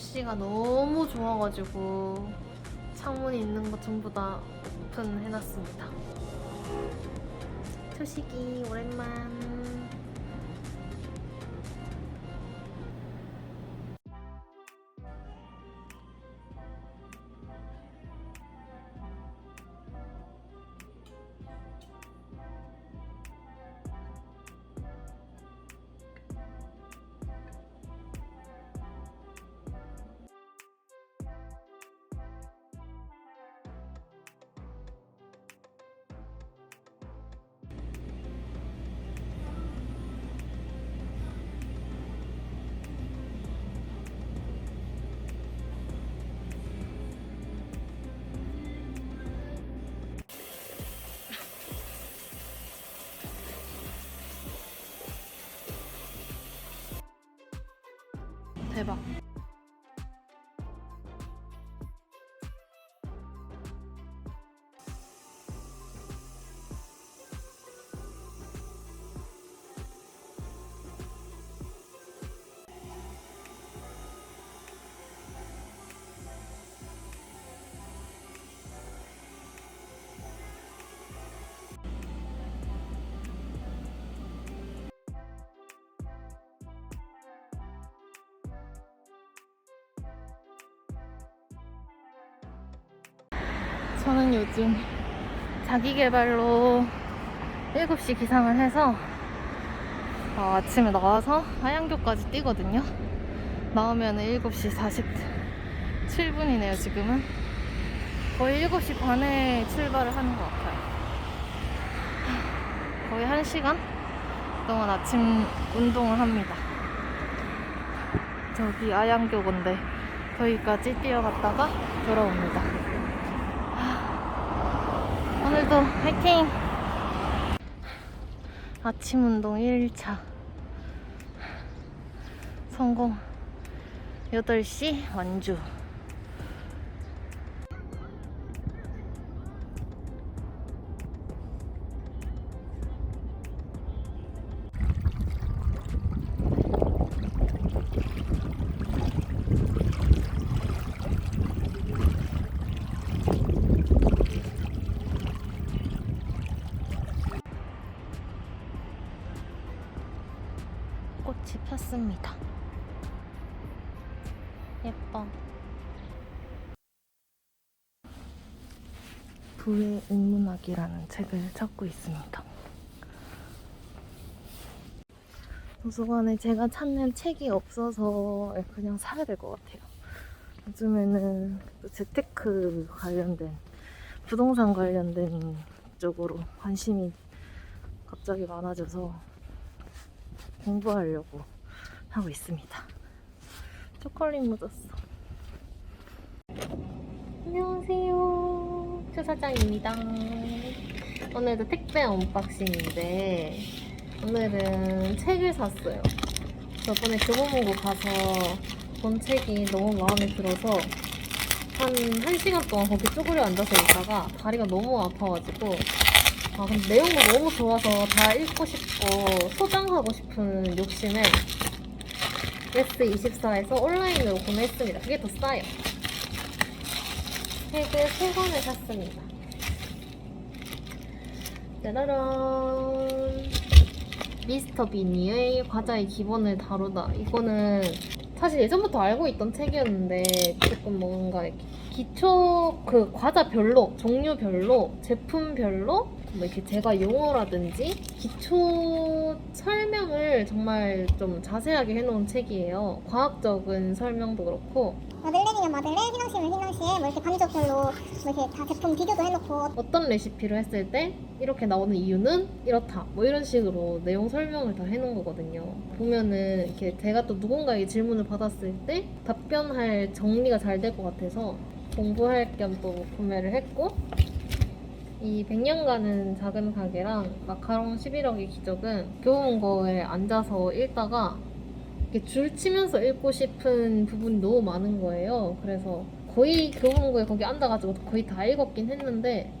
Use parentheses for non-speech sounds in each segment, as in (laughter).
날씨가 너무 좋아가지고 창문이 있는 거 전부 다 오픈해놨습니다. 초식이 오랜만. 대박. 저는 요즘 자기 개발로 7시 기상을 해서 어, 아침에 나와서 하양교까지 뛰거든요. 나오면 7시 47분이네요, 지금은. 거의 7시 반에 출발을 하는 것 같아요. 거의 1시간 동안 아침 운동을 합니다. 저기 아양교 건데 거기까지 뛰어갔다가 돌아옵니다. 오늘도 화이팅! 아침 운동 1차. 성공. 8시 완주 꽃이 폈습니다. 예뻐. 부의 인문학이라는 책을 찾고 있습니다. 도서관에 제가 찾는 책이 없어서 그냥 사야 될 것 같아요. 요즘에는 또 재테크 관련된, 부동산 관련된 쪽으로 관심이 갑자기 많아져서 공부하려고 하고 있습니다. 초콜릿 묻었어. 안녕하세요. 최 사장입니다. 오늘도 택배 언박싱인데 오늘은 책을 샀어요. 저번에 교보문고 가서 본 책이 너무 마음에 들어서 한 1시간 동안 거기 쪼그려 앉아서 있다가 다리가 너무 아파가지고 아, 근데 내용도 너무 좋아서 다 읽고 싶고 소장하고 싶은 욕심에 S24에서 온라인으로 구매했습니다. 그게 더 싸요. 책을 세 권을 샀습니다. 짜라란. 미스터 비니의 과자의 기본을 다루다. 이거는 사실 예전부터 알고 있던 책이었는데 조금 뭔가 이렇게 기초 그 과자별로 종류별로 제품별로 뭐 이렇게 제가 용어라든지 기초 설명을 정말 좀 자세하게 해놓은 책이에요. 과학적인 설명도 그렇고. 마들렌이면 마들렌, 휘낭시면 휘낭시에 뭐 이렇게 반죽별로 뭐 이렇게 다 제품 비교도 해놓고. 어떤 레시피로 했을 때 이렇게 나오는 이유는 이렇다. 뭐 이런 식으로 내용 설명을 다 해놓은 거거든요. 보면은 이렇게 제가 또 누군가의 질문을 받았을 때 답변할 정리가 잘 될 것 같아서 공부할 겸 또 구매를 했고 이 100년가는 작은 가게랑 마카롱 11억의 기적은 교보문고에 앉아서 읽다가 이렇게 줄 치면서 읽고 싶은 부분이 너무 많은 거예요. 그래서 거의 교보문고에 거기 앉아가지고 거의 다 읽었긴 했는데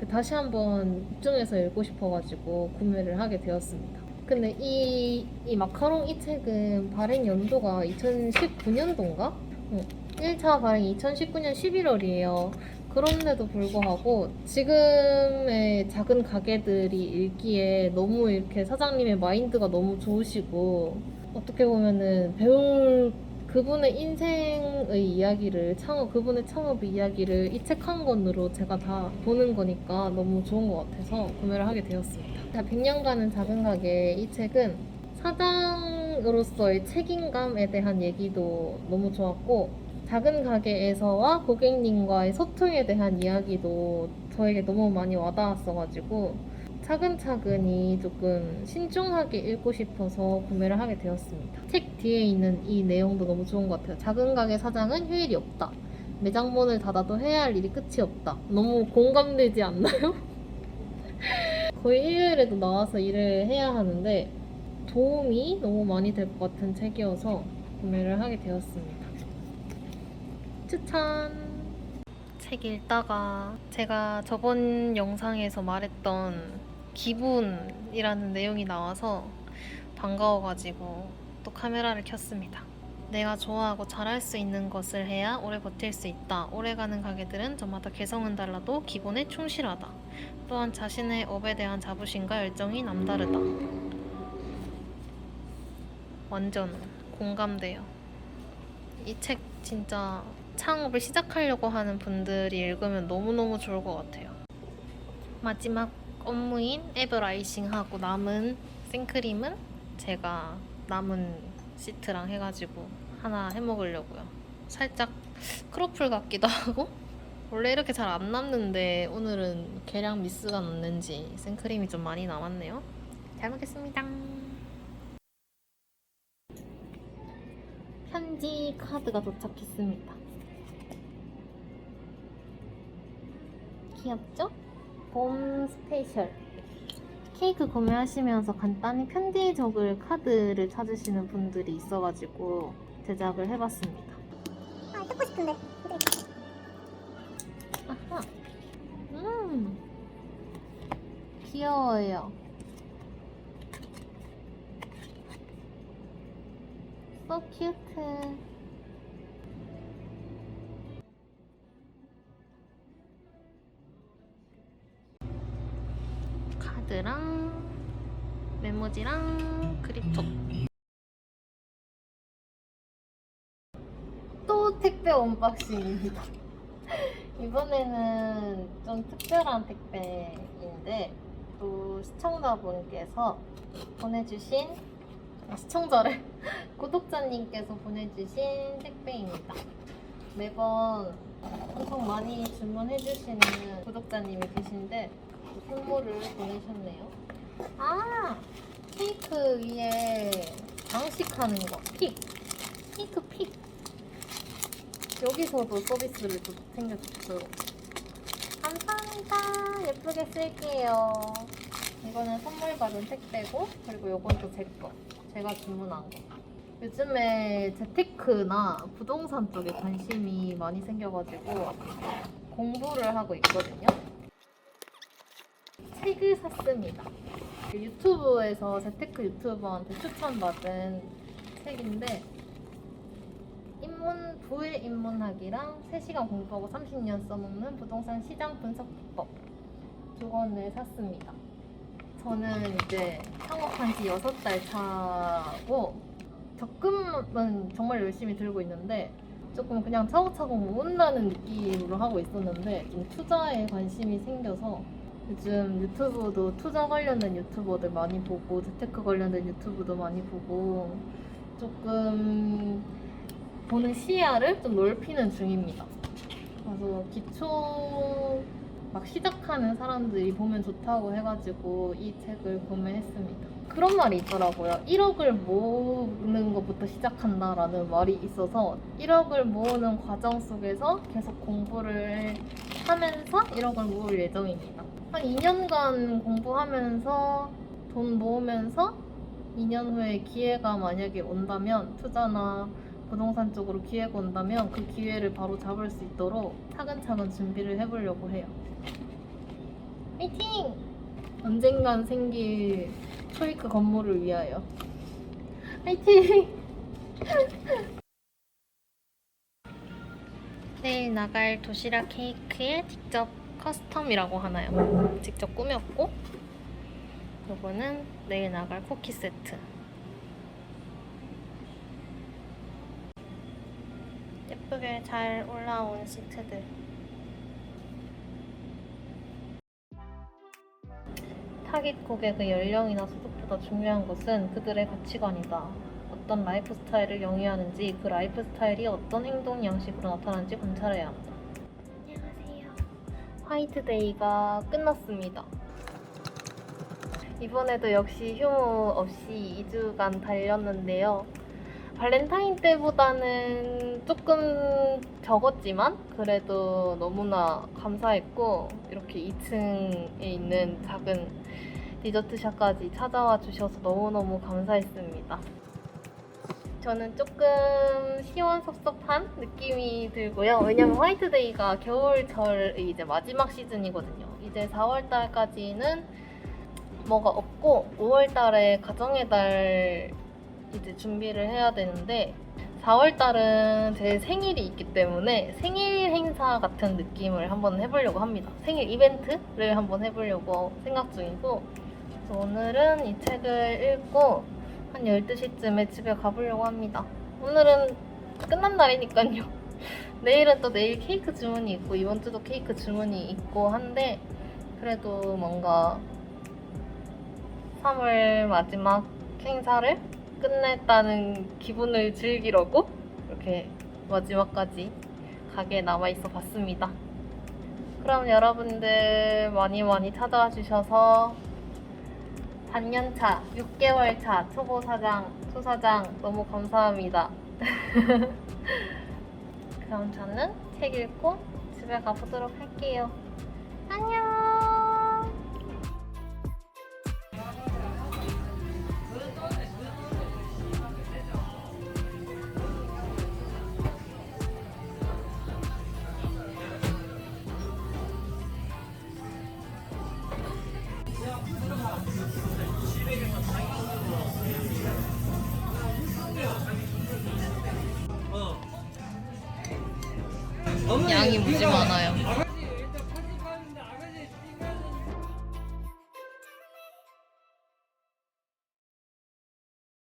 그 다시 한번 집중해서 읽고 싶어가지고 구매를 하게 되었습니다. 근데 이, 이 마카롱 이 책은 발행 연도가 2019년도인가? 1차 발행이 2019년 11월이에요. 그런데도 불구하고 지금의 작은 가게들이 읽기에 너무 이렇게 사장님의 마인드가 너무 좋으시고 어떻게 보면은 배울 그분의 인생의 이야기를 창업 그분의 창업 이야기를 이 책 한 권으로 제가 다 보는 거니까 너무 좋은 것 같아서 구매를 하게 되었습니다. 자, 100년간은 작은 가게 이 책은 사장으로서의 책임감에 대한 얘기도 너무 좋았고 작은 가게에서와 고객님과의 소통에 대한 이야기도 저에게 너무 많이 와닿았어가지고 차근차근히 조금 신중하게 읽고 싶어서 구매를 하게 되었습니다. 책 뒤에 있는 이 내용도 너무 좋은 것 같아요. 작은 가게 사장은 휴일이 없다. 매장 문을 닫아도 해야 할 일이 끝이 없다. 너무 공감되지 않나요? (laughs) 거의 일요일에도 나와서 일을 해야 하는데 도움이 너무 많이 될 것 같은 책이어서 구매를 하게 되었습니다. 추천! 책 읽다가 제가 저번 영상에서 말했던 기분이라는 내용이 나와서 반가워가지고 또 카메라를 켰습니다. 내가 좋아하고 잘할 수 있는 것을 해야 오래 버틸 수 있다. 오래가는 가게들은 저마다 개성은 달라도 기본에 충실하다. 또한 자신의 업에 대한 자부심과 열정이 남다르다. 완전 공감돼요. 이 책 진짜 창업을 시작하려고 하는 분들이 읽으면 너무너무 좋을 것 같아요. 마지막 업무인 앱을 아이싱하고 남은 생크림은 제가 남은 시트랑 해가지고 하나 해먹으려고요. 살짝 크로플 같기도 (laughs) 하고 원래 이렇게 잘 안 남는데 오늘은 계량 미스가 났는지 생크림이 좀 많이 남았네요. 잘 먹겠습니다. 편지 카드가 도착했습니다. 귀엽죠? 봄 스페셜. 케이크 구매하시면서 간단히 편지 적을 카드를 찾으시는 분들이 있어가지고 제작을 해봤습니다. 아 뜯고 싶은데 아하. 음. 귀여워요. So cute. 카드랑 메모지랑 그립톡. 또 택배 언박싱입니다. (laughs) 이번에는 좀 특별한 택배인데 또 시청자분께서 보내주신 아, 시청자를 (laughs) 구독자님께서 보내주신 택배입니다. 매번 엄청 많이 주문해주시는 구독자님이 계신데 선물을 보내셨네요. 아 케이크 위에 장식하는 거 픽. 케이크 픽. 여기서도 서비스를 좀 챙겨줬어요. 감사합니다. 예쁘게 쓸게요. 이거는 선물 받은 택배고, 그리고 요건 또 제 거. 제가 주문한 거. 요즘에 재테크나 부동산 쪽에 관심이 많이 생겨가지고 공부를 하고 있거든요. 책을 샀습니다. 그 유튜브에서 재테크 유튜버한테 추천받은 책인데 입문 부일 입문하기랑 3시간 공부하고 30년 써먹는 부동산 시장 분석 기법 두 권을 샀습니다. 저는 이제 창업한 지 6달 차고 적금은 정말 열심히 들고 있는데 조금 그냥 차곡차곡 모은다는 느낌으로 하고 있었는데 좀 투자에 관심이 생겨서 요즘 유튜브도 투자 관련된 유튜버들 많이 보고 재테크 관련된 유튜브도 많이 보고 조금 보는 시야를 좀 넓히는 중입니다. 그래서 기초 막 시작하는 사람들이 보면 좋다고 해가지고 이 책을 구매했습니다. 그런 말이 있더라고요. 1억을 모으는 것부터 시작한다라는 말이 있어서 1억을 모으는 과정 속에서 계속 공부를 하면서 1억을 모을 예정입니다. 한 2년간 공부하면서 돈 모으면서 2년 후에 기회가 만약에 온다면 투자나 부동산 쪽으로 기회가 온다면 그 기회를 바로 잡을 수 있도록 차근차근 준비를 해보려고 해요. 화이팅! 언젠간 생길 초이크 건물을 위하여. 화이팅! (laughs) 내일 나갈 도시락 케이크에 직접 커스텀이라고 하나요? 직접 꾸몄고 요거는 내일 나갈 쿠키 세트 예쁘게 잘 올라온 시트들 타깃 고객의 연령이나 소득보다 중요한 것은 그들의 가치관이다. 어떤 라이프 스타일을 영위하는지 그 라이프 스타일이 어떤 행동 양식으로 나타나는지 관찰해야 한다. 안녕하세요. 화이트데이가 끝났습니다. 이번에도 역시 휴무 없이 2주간 달렸는데요. 발렌타인 때보다는 조금 적었지만 그래도 너무나 감사했고 이렇게 2층에 있는 작은 디저트샵까지 찾아와 주셔서 너무너무 감사했습니다. 저는 조금 시원섭섭한 느낌이 들고요. 왜냐면 화이트데이가 겨울철의 이제 마지막 시즌이거든요. 이제 4월 달까지는 뭐가 없고 5월 달에 가정의 달 이제 준비를 해야 되는데 4월 달은 제 생일이 있기 때문에 생일 행사 같은 느낌을 한번 해보려고 합니다. 생일 이벤트를 한번 해보려고 생각 중이고 오늘은 이 책을 읽고 한 12시쯤에 집에 가보려고 합니다. 오늘은 끝난 날이니까요. (laughs) 내일은 또 내일 케이크 주문이 있고 이번 주도 케이크 주문이 있고 한데 그래도 뭔가 3월 마지막 행사를 끝냈다는 기분을 즐기려고 이렇게 마지막까지 가게에 남아 있어 봤습니다. 그럼 여러분들 많이 많이 찾아와 주셔서 반년차, 6개월 차 초보 사장, 초사장 너무 감사합니다. (laughs) 그럼 저는 책 읽고 집에 가보도록 할게요. 안녕! 양이 무지 많아요.